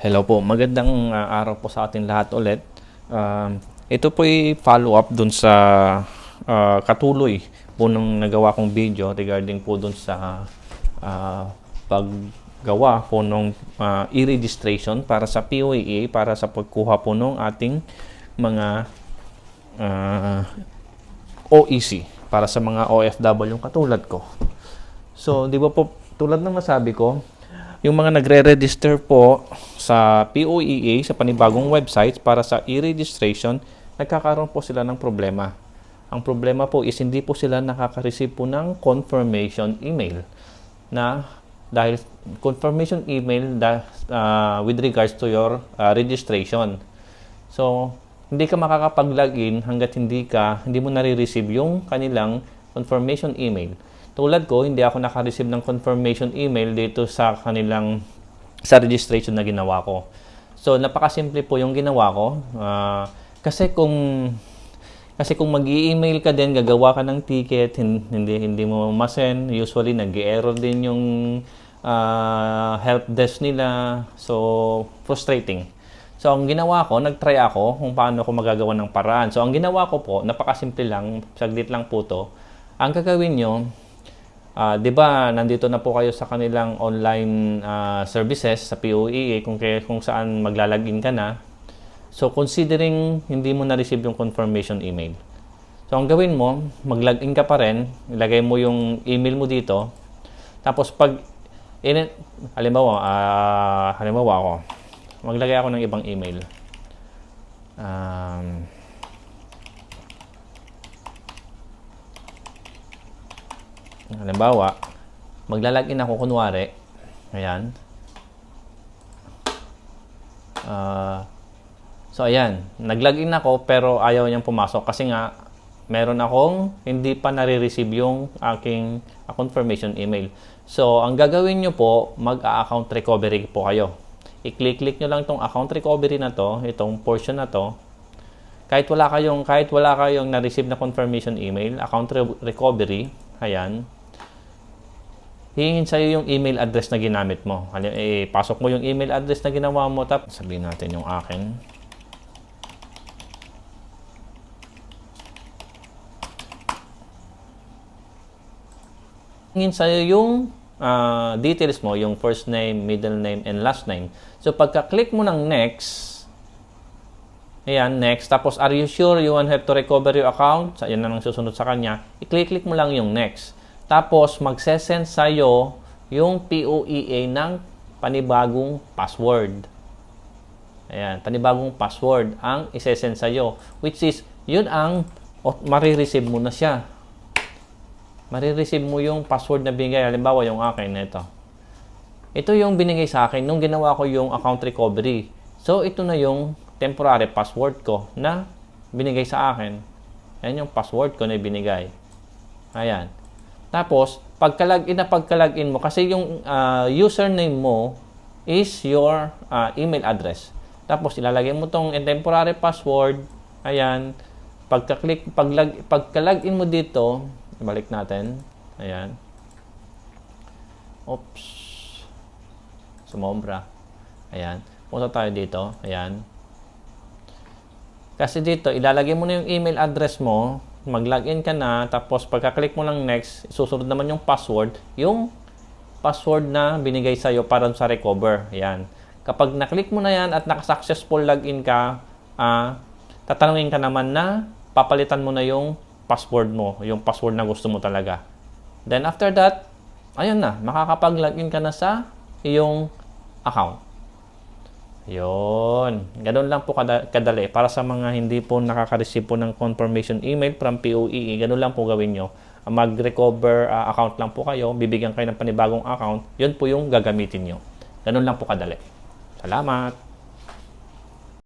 Hello po, magandang uh, araw po sa ating lahat ulit. Um, ito po ay follow-up dun sa uh, katuloy po nung nagawa kong video regarding po dun sa uh, paggawa po nung uh, e-registration para sa POEA para sa pagkuha po nung ating mga uh, OEC para sa mga OFW katulad ko. So, di ba po, tulad ng nasabi ko, yung mga nagre-register po sa POEA, sa panibagong websites para sa e-registration, nagkakaroon po sila ng problema. Ang problema po is hindi po sila nakaka-receive po ng confirmation email na dahil confirmation email da, uh, with regards to your uh, registration. So, hindi ka makakapag-login hanggat hindi ka hindi mo nare-receive yung kanilang confirmation email. Tulad ko, hindi ako naka-receive ng confirmation email dito sa kanilang sa registration na ginawa ko. So, napakasimple po yung ginawa ko. Uh, kasi kung kasi kung mag-email ka din, gagawa ka ng ticket, hindi hindi mo masen, usually nag-error din yung uh, help desk nila. So, frustrating. So, ang ginawa ko, nag-try ako kung paano ko magagawa ng paraan. So, ang ginawa ko po, napakasimple lang, saglit lang po to. Ang gagawin nyo, uh, di ba, nandito na po kayo sa kanilang online uh, services sa POEA kung, kaya, kung saan maglalagin ka na. So, considering hindi mo na-receive yung confirmation email. So, ang gawin mo, mag-login ka pa rin, ilagay mo yung email mo dito. Tapos, pag, in, halimbawa, uh, halimbawa ako, maglagay ako ng ibang email. Um, halimbawa, maglalagin ako kunwari, ayan. Uh, so, ayan, naglagin ako pero ayaw niyang pumasok kasi nga meron akong hindi pa nare-receive yung aking uh, confirmation email. So, ang gagawin nyo po, mag-account recovery po kayo i-click-click nyo lang itong account recovery na to, itong portion na to. Kahit wala kayong, kahit wala kayong na-receive na confirmation email, account re- recovery, ayan, hihingin sa'yo yung email address na ginamit mo. Eh, pasok mo yung email address na ginawa mo, tap, sabihin natin yung akin. Hingin sa'yo yung uh, details mo, yung first name, middle name, and last name. So, pagka-click mo ng next, ayan, next, tapos are you sure you want to recover your account? So, ayan na nang susunod sa kanya. I-click-click mo lang yung next. Tapos, magsesend sa'yo yung POEA ng panibagong password. Ayan, panibagong password ang isesend sa'yo. Which is, yun ang oh, marireceive mo na siya marireceive mo yung password na binigay. Halimbawa, yung akin na ito. Ito yung binigay sa akin nung ginawa ko yung account recovery. So, ito na yung temporary password ko na binigay sa akin. Ayan yung password ko na binigay. Ayan. Tapos, pagka-login na pagka-login mo, kasi yung uh, username mo is your uh, email address. Tapos, ilalagay mo tong temporary password. Ayan. Pagka-click, pag pagka-login mo dito, Ibalik natin. Ayan. Oops. Sumombra. Ayan. Punta tayo dito. Ayan. Kasi dito, ilalagay mo na yung email address mo, mag-login ka na, tapos pagka-click mo lang next, susunod naman yung password, yung password na binigay sa'yo para sa recover. Ayan. Kapag na-click mo na yan at naka-successful login ka, uh, tatanungin ka naman na papalitan mo na yung password mo, yung password na gusto mo talaga. Then after that, ayun na, makakapag-login ka na sa iyong account. Yun. Ganun lang po kadali. Para sa mga hindi po nakaka-receive po ng confirmation email from POEE, ganun lang po gawin nyo. Mag-recover uh, account lang po kayo, bibigyan kayo ng panibagong account, yun po yung gagamitin nyo. Ganun lang po kadali. Salamat!